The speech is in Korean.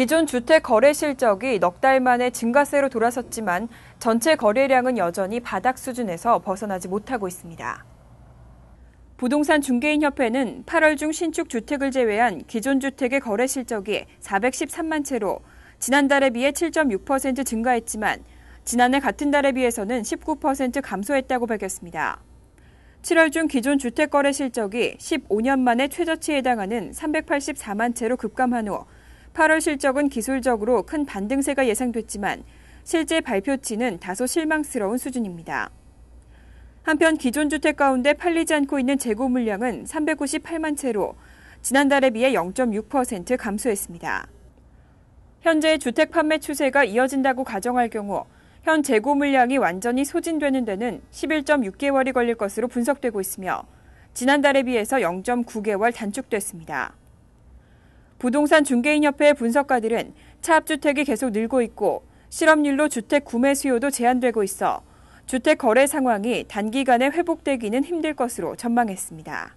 기존 주택 거래 실적이 넉 달 만에 증가세로 돌아섰지만 전체 거래량은 여전히 바닥 수준에서 벗어나지 못하고 있습니다. 부동산 중개인협회는 8월 중 신축 주택을 제외한 기존 주택의 거래 실적이 413만 채로 지난달에 비해 7.6% 증가했지만 지난해 같은 달에 비해서는 19% 감소했다고 밝혔습니다. 7월 중 기존 주택 거래 실적이 15년 만에 최저치에 해당하는 384만 채로 급감한 후 8월 실적은 기술적으로 큰 반등세가 예상됐지만 실제 발표치는 다소 실망스러운 수준입니다. 한편 기존 주택 가운데 팔리지 않고 있는 재고 물량은 398만 채로 지난달에 비해 0.6% 감소했습니다. 현재 주택 판매 추세가 이어진다고 가정할 경우 현 재고 물량이 완전히 소진되는 데는 11.6개월이 걸릴 것으로 분석되고 있으며 지난달에 비해서 0.9개월 단축됐습니다. 부동산 중개인협회 분석가들은 차압주택이 계속 늘고 있고 실업률로 주택 구매 수요도 제한되고 있어 주택 거래 상황이 단기간에 회복되기는 힘들 것으로 전망했습니다.